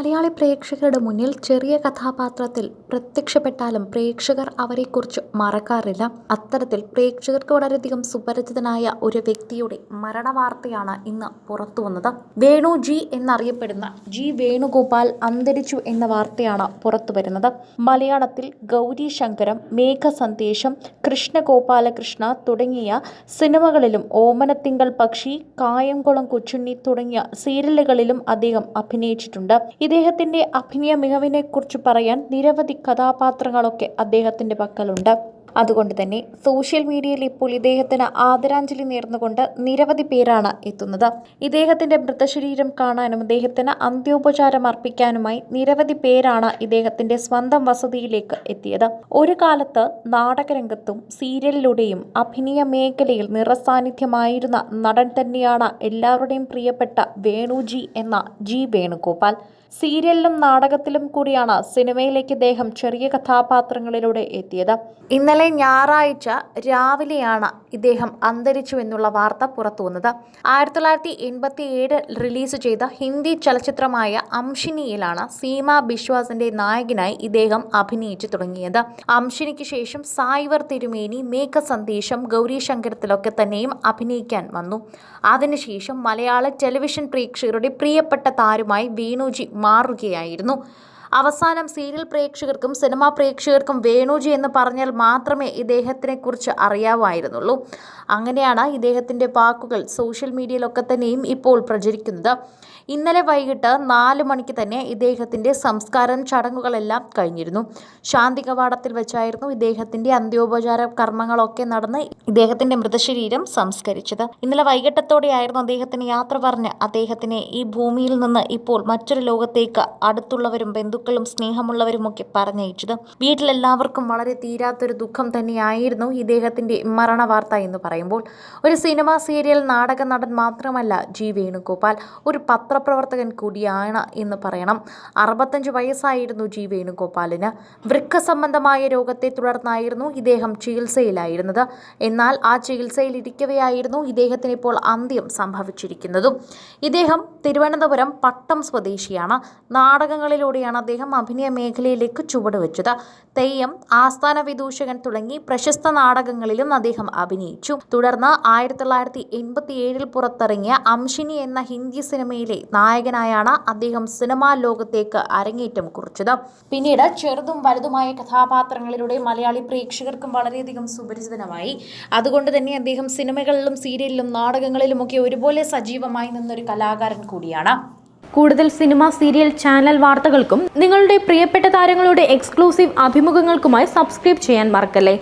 മലയാളി പ്രേക്ഷകരുടെ മുന്നിൽ ചെറിയ കഥാപാത്രത്തിൽ പ്രത്യക്ഷപ്പെട്ടാലും പ്രേക്ഷകർ അവരെക്കുറിച്ച് മറക്കാറില്ല. അത്തരത്തിൽ പ്രേക്ഷകർക്ക് വളരെയധികം സുപരിചിതനായ ഒരു വ്യക്തിയുടെ മരണവാർത്തയാണ് ഇന്ന് പുറത്തു വന്നത്. വേണു ജി എന്നറിയപ്പെടുന്ന ജി വേണുഗോപാൽ അന്തരിച്ചു എന്ന വാർത്തയാണ് പുറത്തു വരുന്നത്. മലയാളത്തിൽ ഗൗരി ശങ്കരം മേഘ മേഘസന്ദേശം കൃഷ്ണഗോപാലകൃഷ്ണ തുടങ്ങിയ സിനിമകളിലും ഓമനത്തിങ്കൾ പക്ഷി കായംകുളം കൊച്ചുണ്ണി തുടങ്ങിയ സീരിയലുകളിലും അദ്ദേഹം അഭിനയിച്ചിട്ടുണ്ട്. ഇദ്ദേഹത്തിന്റെ അഭിനയ മികവിനെക്കുറിച്ച് പറയാൻ നിരവധി കഥാപാത്രങ്ങളൊക്കെ അദ്ദേഹത്തിന്റെ പക്കലുണ്ട്. അതുകൊണ്ട് തന്നെ സോഷ്യൽ മീഡിയയിൽ ഇപ്പോൾ ഇദ്ദേഹത്തിന് ആദരാഞ്ജലി നേർന്നുകൊണ്ട് നിരവധി പേരാണ് എത്തുന്നത്. ഇദ്ദേഹത്തിന്റെ മൃതശരീരം കാണാനും ഇദ്ദേഹത്തിന് അന്ത്യോപചാരം അർപ്പിക്കാനുമായി നിരവധി പേരാണ് ഇദ്ദേഹത്തിന്റെ സ്വന്തം വസതിയിലേക്ക് എത്തിയത്. ഒരു കാലത്ത് നാടകരംഗത്തും സീരിയലിലൂടെയും അഭിനയ മേഖലയിൽ നിറസാന്നിധ്യമായിരുന്ന നടൻ തന്നെയാണ് എല്ലാവരുടെയും പ്രിയപ്പെട്ട വേണുജി എന്ന ജി വേണുഗോപാൽ. സീരിയലിലും നാടകത്തിലും കൂടിയാണ് സിനിമയിലേക്ക് ഇദ്ദേഹം ചെറിയ കഥാപാത്രങ്ങളിലൂടെ എത്തിയത്. ഇന്നലെ ഞായറാഴ്ച രാവിലെയാണ് ഇദ്ദേഹം അന്തരിച്ചു എന്നുള്ള വാർത്ത പുറത്തു വന്നത്. ആയിരത്തി തൊള്ളായിരത്തി എൺപത്തി ഏഴ് റിലീസ് ചെയ്ത ഹിന്ദി ചലച്ചിത്രമായ അംഷിനിയിലാണ് സീമ ബിശ്വാസിന്റെ നായകനായി ഇദ്ദേഹം അഭിനയിച്ചു തുടങ്ങിയത്. അംഷിനിക്ക് ശേഷം സായിവർ തിരുമേനി മേഘ സന്ദേശം ഗൗരി ശങ്കരത്തിലൊക്കെ തന്നെയും അഭിനയിക്കാൻ വന്നു. അതിനുശേഷം മലയാള ടെലിവിഷൻ പ്രേക്ഷകരുടെ പ്രിയപ്പെട്ട താരമായി വേണുജി മാറുകയായിരുന്നു. അവസാനം സീരിയൽ പ്രേക്ഷകർക്കും സിനിമാ പ്രേക്ഷകർക്കും വേണുജി എന്ന് പറഞ്ഞാൽ മാത്രമേ ഇദ്ദേഹത്തിനെ കുറിച്ച് അറിയാമായിരുന്നുള്ളൂ അങ്ങനെയാണ് ഇദ്ദേഹത്തിന്റെ വാക്കുകൾ സോഷ്യൽ മീഡിയയിലൊക്കെ തന്നെയും ഇപ്പോൾ പ്രചരിക്കുന്നത്. ഇന്നലെ വൈകിട്ട് നാല് മണിക്ക് തന്നെ ഇദ്ദേഹത്തിന്റെ സംസ്കാരം ചടങ്ങുകളെല്ലാം കഴിഞ്ഞിരുന്നു. ശാന്തി കവാടത്തിൽ വെച്ചായിരുന്നു ഇദ്ദേഹത്തിന്റെ അന്ത്യോപചാര കർമ്മങ്ങളൊക്കെ നടന്ന് ഇദ്ദേഹത്തിന്റെ മൃതശരീരം സംസ്കരിച്ചത്. ഇന്നലെ വൈകിട്ടത്തോടെയായിരുന്നു അദ്ദേഹത്തിന് യാത്ര പറഞ്ഞ് അദ്ദേഹത്തിനെ ഈ ഭൂമിയിൽ നിന്ന് ഇപ്പോൾ മറ്റൊരു ലോകത്തേക്ക് അടുത്തുള്ളവരും ബന്ധുക്കളും സ്നേഹമുള്ളവരുമൊക്കെ പറഞ്ഞയച്ചത്. വീട്ടിലെല്ലാവർക്കും വളരെ തീരാത്തൊരു ദുഃഖം തന്നെയായിരുന്നു ഇദ്ദേഹത്തിന്റെ മരണവാർത്ത എന്ന് പറയുമ്പോൾ. ഒരു സിനിമ സീരിയൽ നാടക നടൻ മാത്രമല്ല ജി വേണുഗോപാൽ. ഒരു പത്രപ്രവർത്തകൻ കൂടിയാണ് എന്ന് പറയണം. അറുപത്തഞ്ച് വയസ്സായിരുന്നു ജി വേണുഗോപാലിന്. വൃക്ക സംബന്ധമായ രോഗത്തെ തുടർന്നായിരുന്നു ഇദ്ദേഹം ചികിത്സയിലായിരുന്നത്. എന്നാൽ ആ ചികിത്സയിൽ ഇരിക്കവെയായിരുന്നു ഇദ്ദേഹത്തിന് ഇപ്പോൾ അന്ത്യം സംഭവിച്ചിരിക്കുന്നതും. ഇദ്ദേഹം തിരുവനന്തപുരം പട്ടം സ്വദേശിയാണ്. നാടകങ്ങളിലൂടെയാണ് അദ്ദേഹം അഭിനയ മേഖലയിലേക്ക് ചുവടുവെച്ചത്. തെയ്യം ആസ്ഥാന വിദൂഷകൻ തുടങ്ങി പ്രശസ്ത നാടകങ്ങളിലും അദ്ദേഹം അഭിനയിച്ചു. തുടർന്ന് ആയിരത്തി തൊള്ളായിരത്തി എൺപത്തി ഏഴിൽ പുറത്തിറങ്ങിയ അംഷിനി എന്ന ഹിന്ദി സിനിമയിലെ നായകനായാണ് അദ്ദേഹം സിനിമാ ലോകത്തേക്ക് അരങ്ങേറ്റം കുറിച്ചത്. പിന്നീട് ചെറുതും വലുതുമായ കഥാപാത്രങ്ങളിലൂടെ മലയാളി പ്രേക്ഷകർക്കും വളരെയധികം സുപരിചിതനമായി. അതുകൊണ്ട് തന്നെ അദ്ദേഹം സിനിമകളിലും സീരിയലിലും നാടകങ്ങളിലുമൊക്കെ ഒരുപോലെ സജീവമായി നിന്നൊരു കലാകാരൻ കൂടിയാണ്. കൂടുതൽ സിനിമ സീരിയൽ ചാനൽ വാർത്തകൾക്കും നിങ്ങളുടെ പ്രിയപ്പെട്ട താരങ്ങളുടെ എക്സ്ക്ലൂസീവ് അഭിമുഖങ്ങൾക്കുമായി സബ്സ്ക്രൈബ് ചെയ്യാൻ മറക്കല്ലേ?